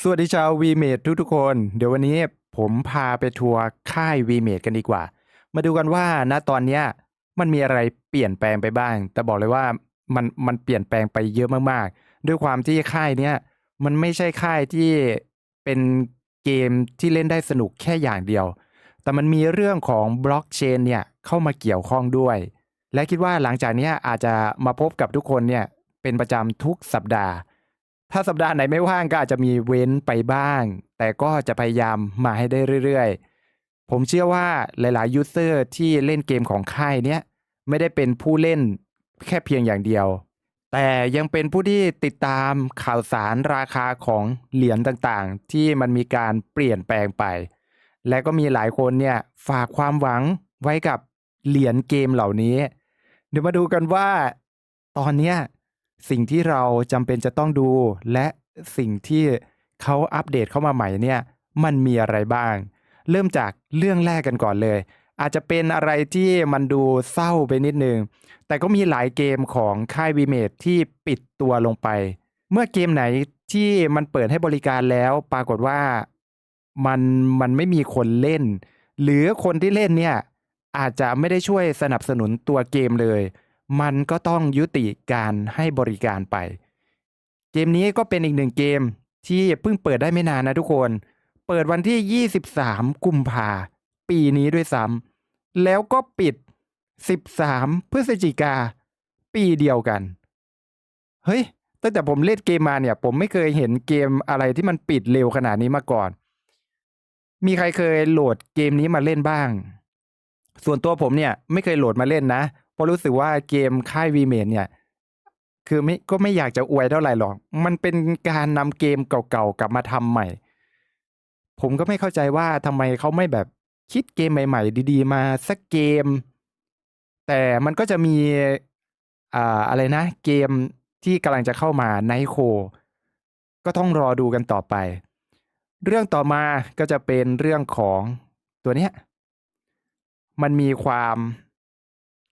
สวัสดีชาว VMate ทุกๆคน เดี๋ยววันนี้ผมพาไปทัวร์ค่าย VMate กันดีกว่า มาดูกันว่าณตอนเนี้ยมันมีอะไรเปลี่ยนแปลงไปบ้าง แต่บอกเลยว่ามันมันเปลี่ยนแปลงไปเยอะมากๆ ด้วยความที่ค่ายเนี้ยมันไม่ใช่ค่ายที่เป็นเกมที่เล่นได้สนุกแค่อย่างเดียว แต่มันมีเรื่องของบล็อกเชนเนี่ยเข้ามาเกี่ยวข้องด้วย และคิดว่าหลังจากนี้อาจจะมาพบกับทุกคนเนี่ยเป็นประจำทุกสัปดาห์ ถ้าสัปดาห์ไหนไม่ว่างก็อาจจะมีเว้นไปบ้าง แต่ก็จะพยายามมาให้ได้เรื่อยๆ ผมเชื่อว่าหลายๆยูเซอร์ที่เล่นเกมของค่ายเนี้ยไม่ได้เป็นผู้เล่นแค่เพียงอย่างเดียว แต่ยังเป็นผู้ที่ติดตามข่าวสารราคาของเหรียญต่างๆ ที่มันมีการเปลี่ยนแปลงไป และก็มีหลายคนเนี่ยฝากความหวังไว้กับเหรียญเกมเหล่านี้ เดี๋ยวมาดูกันว่าตอนเนี้ย สิ่งที่เราจำเป็นจะต้องดู และสิ่งที่เขาอัปเดตเข้ามาใหม่เนี่ยมันมีอะไรบ้าง เริ่มจากเรื่องแรกกันก่อนเลย อาจจะเป็นอะไรที่มันดูเศร้าไปนิดนึง แต่ก็มีหลายเกมของค่ายวีเมดที่ปิดตัวลงไป เมื่อเกมไหนที่มันเปิดให้บริการแล้ว ปรากฏว่ามันมันไม่มีคนเล่น หรือคนที่เล่นเนี่ยอาจจะไม่ได้ช่วยสนับสนุนตัวเกมเลย มันก็ต้องยุติการให้บริการไป เกมนี้ก็เป็นอีกหนึ่งเกมที่เพิ่งเปิดได้ไม่นานนะทุกคน เปิดวันที่ 23 กุมภาปีนี้ด้วยซ้ำแล้วก็ปิด 13 พฤศจิกา ปีเดียวกัน เฮ้ย ตั้งแต่ผมเล่นเกมมาเนี่ย ผมไม่เคยเห็นเกมอะไรที่มันปิดเร็วขนาดนี้มาก่อน มีใครเคยโหลดเกมนี้มาเล่นบ้าง ส่วนตัวผมเนี่ยไม่เคยโหลดมาเล่นนะ เพราะรู้สึกว่าเกมค่ายวีเมดเนี่ยคือไม่ก็ไม่อยากจะอวยเท่าไหร่หรอก มันเป็นการนำเกมเก่าๆกลับมาทำใหม่ ผมก็ไม่เข้าใจว่าทำไมเขาไม่แบบคิดเกมใหม่ ๆ ดี ๆ มาสักเกม แต่มันก็จะมีอ่าอะไรนะ เกมที่กำลังจะเข้ามาไนโคก็ต้องรอดูกันต่อไป เรื่องต่อมาก็จะเป็นเรื่องของตัวเนี้ยมันมีความ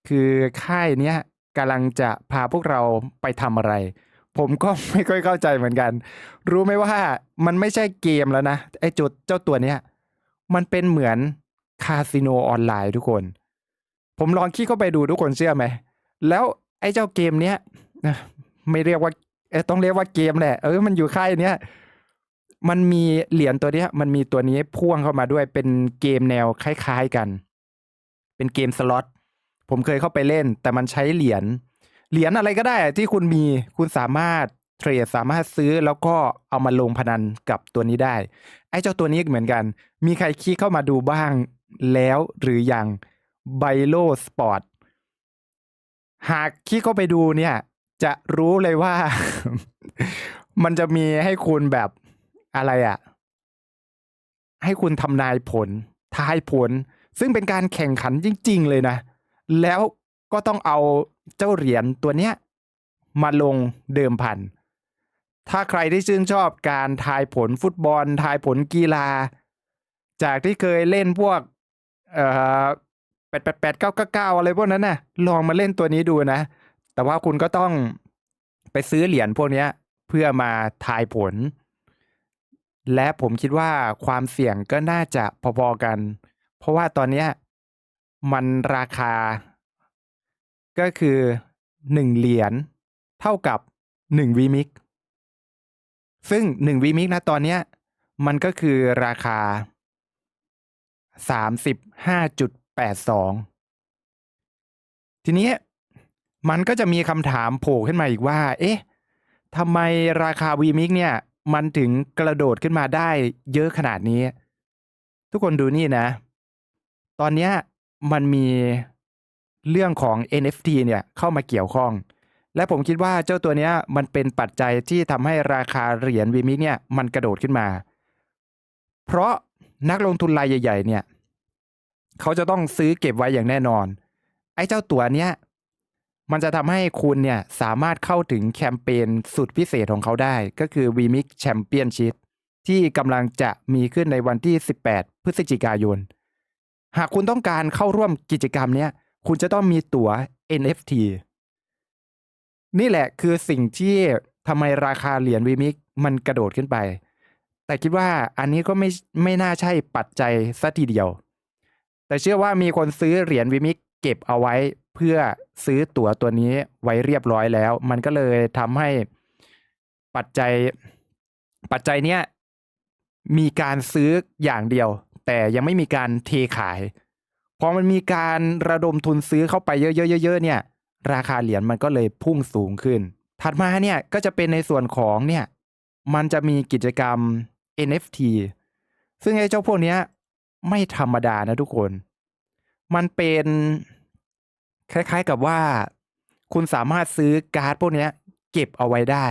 คือค่ายเนี้ยกำลังจะพาพวกเราไปทำอะไร ผมก็ไม่ค่อยเข้าใจเหมือนกัน รู้ไหมว่ามันไม่ใช่เกมแล้วนะไอ้จุดเจ้าตัวเนี้ยมันเป็นเหมือนคาสิโนออนไลน์ทุกคน ผมลองคลิกเข้าไปดูทุกคนเชื่อไหม แล้วไอ้เจ้าเกมเนี้ยนะไม่เรียกว่าเอ้ยต้องเรียกว่าเกมแหละ เออมันอยู่ค่ายเนี้ยมันมีเหรียญตัวเนี้ย มันมีตัวนี้พ่วงเข้ามาด้วยเป็นเกมแนวคล้าย ๆกัน เป็นเกมสล็อต ผมเคยเข้าไปเล่น แต่มันใช้เหรียญเหรียญอะไรก็ได้ที่คุณมีคุณสามารถเทรดสามารถซื้อแล้วก็เอามาลงพนันกับตัวนี้ได้ ไอ้เจ้าตัวนี้เหมือนกัน มีใครคลิกเข้ามาดูบ้างแล้วหรือยังไบโลสปอร์ตหากคลิกเข้าไปดูเนี่ย จะรู้เลยว่า มันจะมีให้คุณแบบอะไรอะให้คุณทำนายผลทายผล ซึ่งเป็นการแข่งขันจริง ๆ เลยนะ แล้วก็ต้องเอาเจ้าเหรียญตัวเนี้ยมาลงเดิมพัน ถ้าใครที่ชื่นชอบการทายผลฟุตบอล ทายผลกีฬา จากที่เคยเล่นพวกเอ่อแปดแปดแปดเก้าเก้าเก้าอะไรพวกนั้นนะลองมาเล่นตัวนี้ดูนะ แต่ว่าคุณก็ต้องไปซื้อเหรียญพวกนี้เพื่อมาทายผล และผมคิดว่าความเสี่ยงก็น่าจะพอๆกัน เพราะว่าตอนนี้ มันราคา ก็คือหนึ่งเหรียญเท่ากับหนึ่งวีมิกซึ่งหนึ่งวีมิกนะตอนเนี้ย มันก็คือราคาสามสิบห้าจุดแปดสองทีนี้มันก็จะมีคำถามโผล่ขึ้นมาอีกว่า เอ๊ะทำไมราคาวีมิกเนี่ย มันถึงกระโดดขึ้นมาได้เยอะขนาดนี้ ทุกคนดูนี่นะ ตอนเนี้ย มันมีเรื่องของ NFT เนี่ยเข้ามาเกี่ยวข้อง และผมคิดว่าเจ้าตัวเนี้ยมันเป็นปัจจัยที่ทำให้ราคาเหรียญวีมิกเนี่ยมันกระโดดขึ้นมา เพราะนักลงทุนรายใหญ่ ๆ เนี่ยเขาจะต้องซื้อเก็บไว้อย่างแน่นอน ไอ้เจ้าตัวเนี้ยมันจะทำให้คุณเนี่ยสามารถเข้าถึงแคมเปญสุดพิเศษของเขาได้ ก็คือ v m i x Championship ที่กำลังจะมีขึ้นในวันที่ 18 พฤศจิกายน หากคุณต้องการเข้าร่วมกิจกรรมเนี้ยคุณจะต้องมีตั๋ว NFT นี่แหละคือสิ่งที่ทำไมราคาเหรียญวีมิกมันกระโดดขึ้นไป แต่คิดว่าอันนี้ก็ไม่ไม่น่าใช่ปัจจัยซะทีเดียว แต่เชื่อว่ามีคนซื้อเหรียญวิมิกเก็บเอาไว้เพื่อซื้อตั๋วตัวนี้ไว้เรียบร้อยแล้ว มันก็เลยทำให้ปัจจัยปัจจัยเนี้ยมีการซื้ออย่างเดียว แต่ยังไม่มีการเทขาย พอมันมีการระดมทุนซื้อเข้าไปเยอะๆๆเนี่ย ราคาเหรียญมันก็เลยพุ่งสูงขึ้น ถัดมาเนี่ยก็จะเป็นในส่วนของเนี่ยมันจะมีกิจกรรม NFT ซึ่งไอ้เจ้าพวกเนี้ยไม่ธรรมดานะทุกคน มันเป็นคล้ายๆกับว่า คุณสามารถซื้อการ์ดพวกเนี้ยเก็บเอาไว้ได้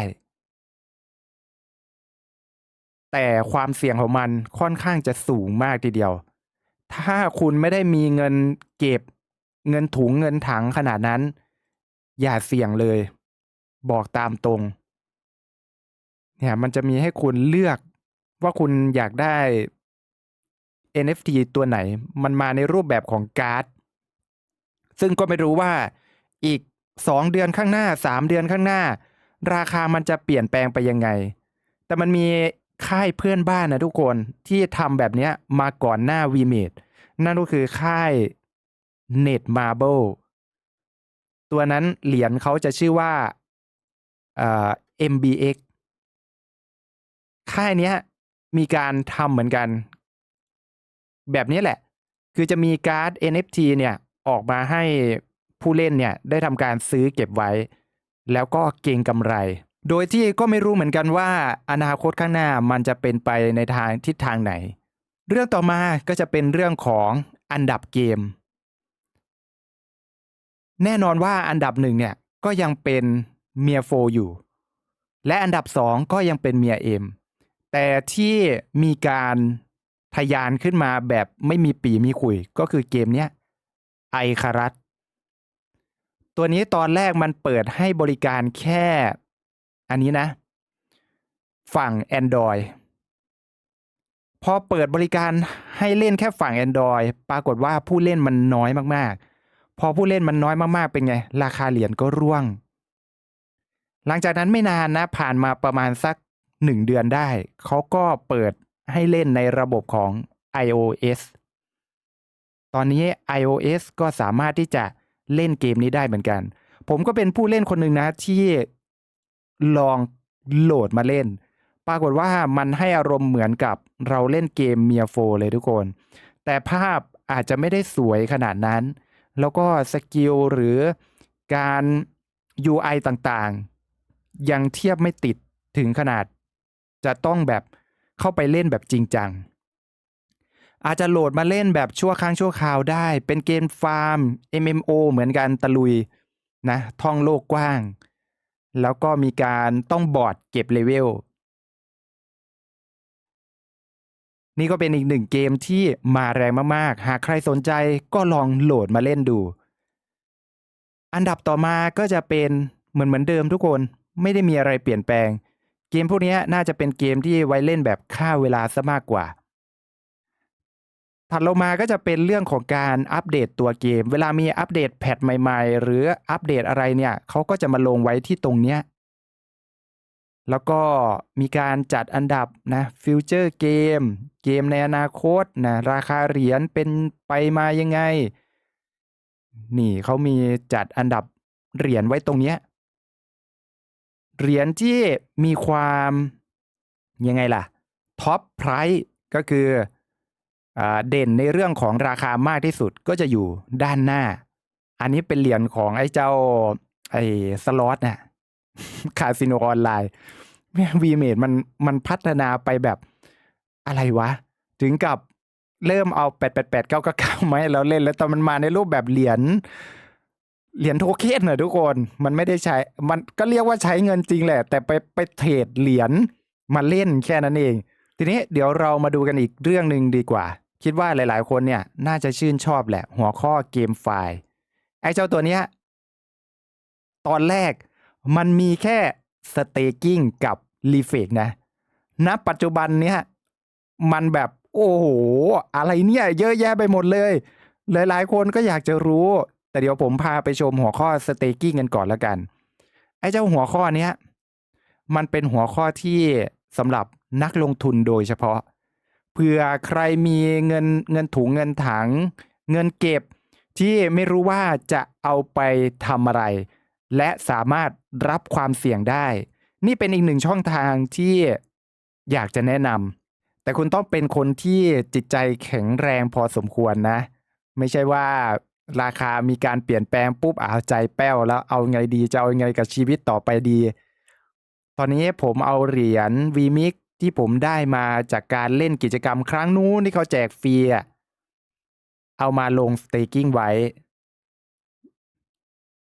แต่ความเสี่ยงของมันค่อนข้างจะสูงมากทีเดียว ถ้าคุณไม่ได้มีเงินเก็บเงินถุงเงินถังขนาดนั้น อย่าเสี่ยงเลย บอกตามตรง เนี่ยมันจะมีให้คุณเลือกว่าคุณอยากได้ NFT ตัวไหน มันมาในรูปแบบของการ์ด ซึ่งก็ไม่รู้ว่าอีกสองเดือนข้างหน้าสามเดือนข้างหน้า ราคามันจะเปลี่ยนแปลงไปยังไง แต่มันมี ค่ายเพื่อนบ้านนะทุกคนที่ทำแบบเนี้ยมาก่อนหน้า v m a d นั่นก็คือค่าย Net Marble ตัวนั้นเหรียญเขาจะชื่อว่าเอ่อ MBX ค่ายเนี้ยมีการทำเหมือนกัน แบบนี้แหละ คือจะมีการ์ด NFT เนี่ยออกมาให้ผู้เล่นเนี่ยได้ทำการซื้อเก็บไว้ แล้วก็เก็งกำไร โดยที่ก็ไม่รู้เหมือนกันว่า อนาคตข้างหน้ามันจะเป็นไปในทางทิศทางไหน เรื่องต่อมาก็จะเป็นเรื่องของอันดับเกม แน่นอนว่าอันดับหนึ่งเนี่ยก็ยังเป็นเมียโฟอยู่ และอันดับสองก็ยังเป็นเมียเอ็มแต่ที่มีการทะยานขึ้นมาแบบไม่มีปีมีขุย ก็คือเกมเนี้ยไอคารัสตัวนี้ตอนแรกมันเปิดให้บริการแค่ อันนี้นะ ฝั่ง Android พอเปิดบริการให้เล่นแค่ฝั่ง Android ปรากฏว่าผู้เล่นมันน้อยมากๆ พอผู้เล่นมันน้อยมากๆ เป็นไง ราคาเหรียญก็ร่วง หลังจากนั้นไม่นานนะ ผ่านมาประมาณสักหนึ่งเดือนได้ เขาก็เปิดให้เล่นในระบบของ iOS ตอนนี้ iOS ก็สามารถที่จะเล่นเกมนี้ได้เหมือนกัน ผมก็เป็นผู้เล่นคนหนึ่งนะที่ ลองโหลดมาเล่น ปรากฏว่ามันให้อารมณ์เหมือนกับเราเล่นเกมเมียโฟเลยทุกคน แต่ภาพอาจจะไม่ได้สวยขนาดนั้น แล้วก็สกิลหรือการ UI ต่างๆ ยังเทียบไม่ติดถึงขนาด จะต้องแบบเข้าไปเล่นแบบจริงจัง อาจจะโหลดมาเล่นแบบชั่วครั้งชั่วคราวได้ เป็นเกมฟาร์ม MMO เหมือนกันตะลุยนะท่องโลกกว้าง แล้วก็มีการต้องบอร์ดเก็บเลเวล นี่ก็เป็นอีกหนึ่งเกมที่มาแรงมากๆ หากใครสนใจก็ลองโหลดมาเล่นดู อันดับต่อมาก็จะเป็นเหมือนเหมือนเดิมทุกคนไม่ได้มีอะไรเปลี่ยนแปลง เกมพวกนี้น่าจะเป็นเกมที่ไว้เล่นแบบฆ่าเวลาซะมากกว่า ถัดลงมาก็จะเป็นเรื่องของการอัปเดตตัวเกม เวลามีอัปเดตแพทใหม่ ๆ หรืออัปเดตอะไรเนี่ยเขาก็จะมาลงไว้ที่ตรงเนี้ยแล้วก็มีการจัดอันดับนะฟิวเจอร์เกมเกมในอนาคตนะราคาเหรียญเป็นไปมายังไง นี่เขามีจัดอันดับเหรียญไว้ตรงเนี้ยเหรียญที่มีความยังไงล่ะท็อปไพรส์ก็คืออ เด่นในเรื่องของราคามากที่สุดก็จะอยู่ด้านหน้า อันนี้เป็นเหรียญของไอ้เจ้า ไอ้สล็อตน่ะคาสิโนออนไลน์วีเมดมันมันพัฒนาไปแบบอะไรวะ ถึงกับเริ่มเอาแปดแปดแปดเก้าเก้ามาให้เราเล่น แล้วแต่มันมาในรูปแบบเหรียญเหรียญโทเค็นน่ะทุกคน มันไม่ได้ใช้ มันก็เรียกว่าใช้เงินจริงแหละ แต่ไปไปเทรดเหรียญมาเล่นแค่นั้นเอง ทีนี้เดี๋ยวเรามาดูกันอีกเรื่องหนึ่งดีกว่า คิดว่าหลาย ๆ คนเนี่ยน่าจะชื่นชอบแหละ หัวข้อเกมไฟล์ไอ้เจ้าตัวเนี้ยตอนแรกมันมีแค่สเตกิ้งกับรีเฟกนะณปัจจุบันเนี้ยมันแบบโอ้โห อะไรเนี่ยเยอะแยะไปหมดเลย หลาย ๆ คนก็อยากจะรู้ แต่เดี๋ยวผมพาไปชมหัวข้อสเตกิ้งกันก่อนแล้วกัน ไอ้เจ้าหัวข้อเนี้ยมันเป็นหัวข้อที่สำหรับนักลงทุนโดยเฉพาะ เผื่อใครมีเงินเงินถุงเงินถัง เงินเก็บที่ไม่รู้ว่าจะเอาไปทำอะไร และสามารถรับความเสี่ยงได้ นี่เป็นอีกหนึ่งช่องทางที่อยากจะแนะนำแต่คุณต้องเป็นคนที่จิตใจแข็งแรงพอสมควรนะ ไม่ใช่ว่าราคามีการเปลี่ยนแปลงปุ๊บเอาใจแป้วแล้วเอาไงดีจะเอาไงกับชีวิตต่อไปดี ตอนนี้ผมเอาเหรียญ VMix ที่ผมได้มาจากการเล่นกิจกรรมครั้งนู้นที่เขาแจกฟรีอะเอามาลง staking ไว้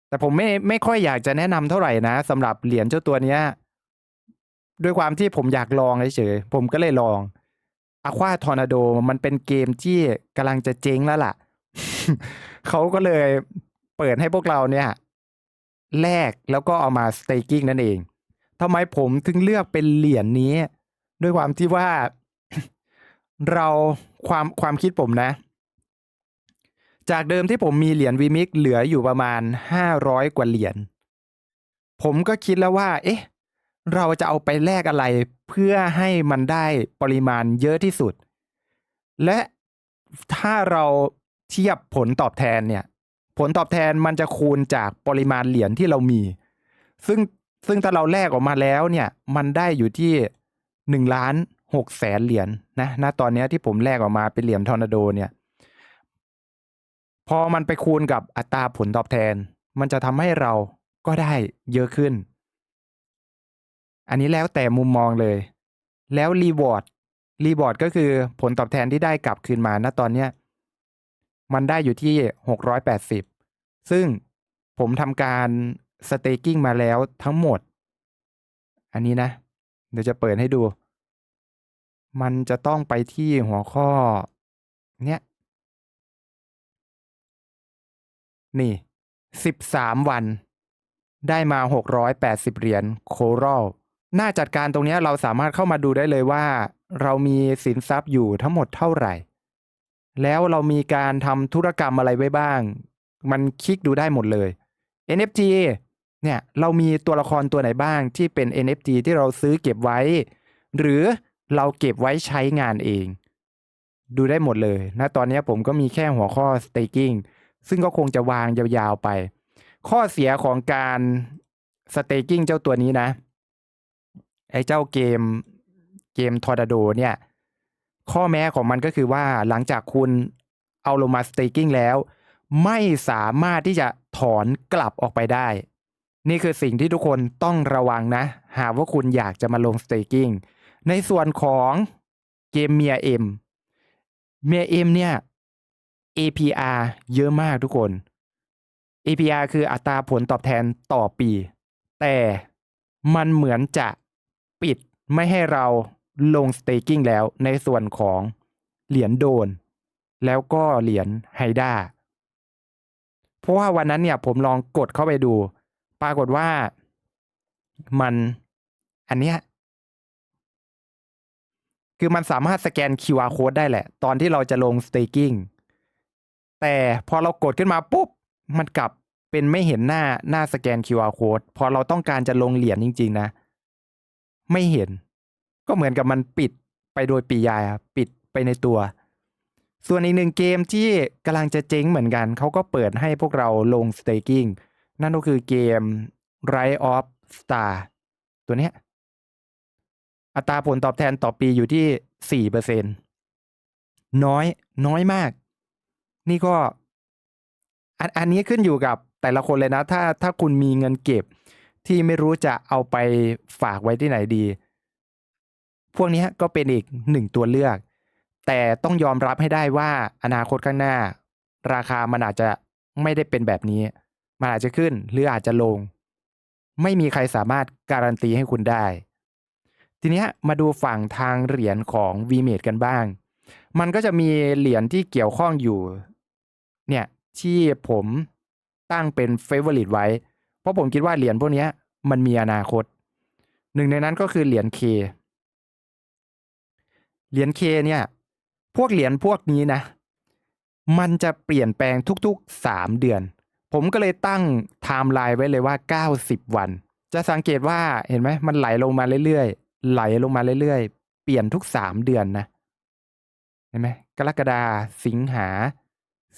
แต่ผมไม่ไม่ค่อยอยากจะแนะนำเท่าไหร่นะสำหรับเหรียญเจ้าตัวเนี้ย ด้วยความที่ผมอยากลองเฉยๆผมก็เลยลอง Aqua Tornado มันเป็นเกมที่กำลังจะเจ๊งแล้วล่ะ เขาก็เลยเปิดให้พวกเราเนี่ยแลกแล้วก็เอามา staking นั่นเองทำไมผมถึงเลือกเป็นเหรียญนี้ ด้วยความที่ว่าเราความความคิดผมนะ จากเดิมที่ผมมีเหรียญวีมิกเหลืออยู่ประมาณห้าร้อยกว่าเหรียญผมก็คิดแล้วว่า เอ๊ะ เราจะเอาไปแลกอะไรเพื่อให้มันได้ปริมาณเยอะที่สุด และถ้าเราเทียบผลตอบแทนเนี่ย ผลตอบแทนมันจะคูณจากปริมาณเหรียญที่เรามี ซึ่งซึ่งถ้าเราแลกออกมาแล้วเนี่ย มันได้อยู่ที่ หนึ่งล้านหกแสนเหรียญนะณตอนนี้ที่ผมแลกออกมาเป็นเหรียญทอร์นาโดเนี่ย พอมันไปคูณกับอัตราผลตอบแทน มันจะทำให้เราก็ได้เยอะขึ้น อันนี้แล้วแต่มุมมองเลย แล้วรีวอร์ดรีวอร์ดก็คือผลตอบแทนที่ได้กลับคืนมาณตอนเนี้ยมันได้อยู่ที่หกร้อยแปดสิบซึ่งผมทำการสเต k กิ้งมาแล้วทั้งหมด อันนี้นะ เดี๋ยวจะเปิดให้ดู มันจะต้องไปที่หัวข้อเนี้ยนี่สิบสามวัน ได้มาหกร้อยแปดสิบเหรียญโครอลหน้าจัดการตรงเนี้ยเราสามารถเข้ามาดูได้เลยว่า เรามีสินทรัพย์อยู่ทั้งหมดเท่าไหร่ แล้วเรามีการทำธุรกรรมอะไรไว้บ้าง มันคลิกดูได้หมดเลย NFT เนี่ยเรามีตัวละครตัวไหนบ้างที่เป็น NFT ที่เราซื้อเก็บไว้ หรือ เราเก็บไว้ใช้งานเอง ดูได้หมดเลยนะตอนนี้ผมก็มีแค่หัวข้อ staking ซึ่งก็คงจะวางยาวๆไป ข้อเสียของการ staking เจ้าตัวนี้นะ ไอ้เจ้าเกมเกมทอร์นาโดเนี่ย ข้อแม้ของมันก็คือว่าหลังจากคุณเอาลงมา staking แล้ว ไม่สามารถที่จะถอนกลับออกไปได้ นี่คือสิ่งที่ทุกคนต้องระวังนะ หากว่าคุณอยากจะมาลง staking ในส่วนของเกมเมียเอ็มเมียเอ็มเนี่ย APR เยอะมากทุกคน APR คืออัตราผลตอบแทนต่อปี แต่มันเหมือนจะปิดไม่ให้เราลง staking แล้วในส่วนของเหรียญโดน แล้วก็เหรียญไฮด้าเพราะว่าวันนั้นเนี่ยผมลองกดเข้าไปดู ปรากฏว่ามันอันเนี้ย คือมันสามารถสแกน QR code ได้แหละ ตอนที่เราจะลง staking แต่พอเรากดขึ้นมาปุ๊บ มันกลับเป็นไม่เห็นหน้าหน้าสแกน QR code พอเราต้องการจะลงเหรียญจริง ๆ นะ ไม่เห็น ก็เหมือนกับมันปิดไปโดยปียายปิดไปในตัว ส่วนอีกหนึ่งเกมที่กำลังจะเจ๊งเหมือนกัน เขาก็เปิดให้พวกเราลง staking นั่นก็คือเกม Rise of Star ตัวเนี้ย อัตราผลตอบแทนต่อปีอยู่ที่สี่เปอร์เซ็นน้อยน้อยมาก นี่ก็ อันอันนี้ขึ้นอยู่กับแต่ละคนเลยนะ ถ้าถ้าคุณมีเงินเก็บที่ไม่รู้จะเอาไปฝากไว้ที่ไหนดี พวกนี้ก็เป็นอีกหนึ่งตัวเลือก แต่ต้องยอมรับให้ได้ว่าอนาคตข้างหน้า ราคามันอาจจะไม่ได้เป็นแบบนี้ มันอาจจะขึ้นหรืออาจจะลง ไม่มีใครสามารถการันตีให้คุณได้ ทีนี้มาดูฝั่งทางเหรียญของ v m a d e กันบ้าง มันก็จะมีเหรียญที่เกี่ยวข้องอยู่ เนี่ยที่ผมตั้งเป็น favorite ไว้ เพราะผมคิดว่าเหรียญพวกนี้มันมีอนาคต หนึ่งในนั้นก็คือเหรียญ K เหรียญ K เนี่ย พวกเหรียญพวกนี้นะ มันจะเปลี่ยนแปลงทุกๆ 3 เดือน ผมก็เลยตั้งไทม์ไลน์ไว้เลยว่า 90 วัน จะสังเกตว่าเห็นไหมมันไหลลงมาเรื่อยๆ ไหลลงมาเรื่อยๆ เปลี่ยนทุกสามเดือนนะเห็นไหมกรกฎาสิงหา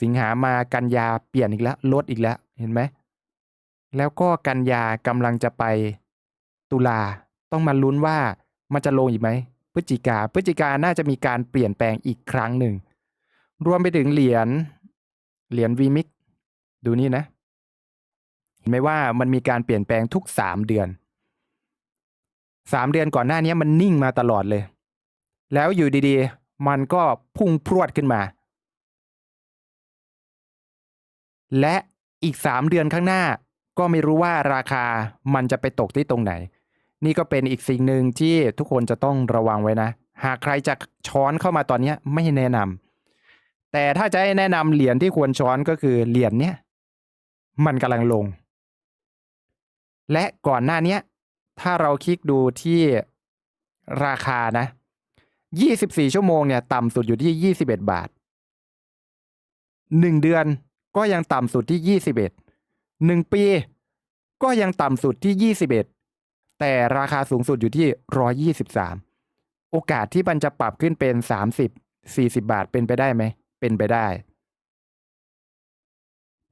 สิงหามากันยาเปลี่ยนอีกแล้วลดอีกแล้วเห็นไหมแล้วก็กันยากำลังจะไปตุลาต้องมาลุ้นว่ามันจะลงอีกไหมพฤศจิกาพฤศจิกาน่าจะมีการเปลี่ยนแปลงอีกครั้งหนึ่ง รวมไปถึงเหรียญเหรียญวีมิกดูนี่นะเห็นไหมว่ามันมีการเปลี่ยนแปลงทุกสามเดือน สามเดือนก่อนหน้านี้มันนิ่งมาตลอดเลย แล้วอยู่ดีๆ มันก็พุ่งพรวดขึ้นมา และอีกสามเดือนข้างหน้าก็ไม่รู้ว่าราคามันจะไปตกที่ตรงไหน นี่ก็เป็นอีกสิ่งหนึ่งที่ทุกคนจะต้องระวังไว้นะ หากใครจะช้อนเข้ามาตอนนี้ไม่แนะนำแต่ถ้าจะให้แนะนำเหรียญที่ควรช้อนก็คือเหรียญเนี้ยมันกำลังลง และก่อนหน้านี้ ถ้าเราคลิกดูที่ราคานะ24ชั่วโมงเนี่ยต่ำสุดอยู่ที่21บาท1เดือนก็ยังต่ำสุดที่21 1ปี ก็ยังต่ำสุดที่21แต่ราคาสูงสุดอยู่ที่123โอกาสที่มันจะปรับขึ้นเป็น30 40บาทเป็นไปได้ไหม เป็นไปได้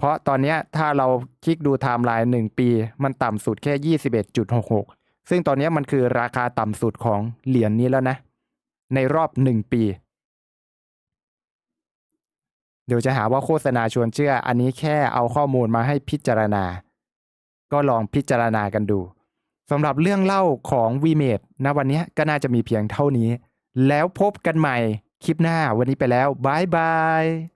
เพราะตอนนี้ถ้าเราคลิกดูไทม์ไลน์หนึ่งปี มันต่ำสุดแค่ 21.66 ซึ่งตอนนี้มันคือราคาต่ำสุดของเหรียญนี้แล้วนะ ในรอบหนึ่งปี เดี๋ยวจะหาว่าโฆษณาชวนเชื่อ อันนี้แค่เอาข้อมูลมาให้พิจารณา ก็ลองพิจารณากันดูสำหรับเรื่องเล่าของ v m a d ณวันนี้ก็น่าจะมีเพียงเท่านี้ แล้วพบกันใหม่คลิปหน้าวันนี้ไปแล้วบายบาย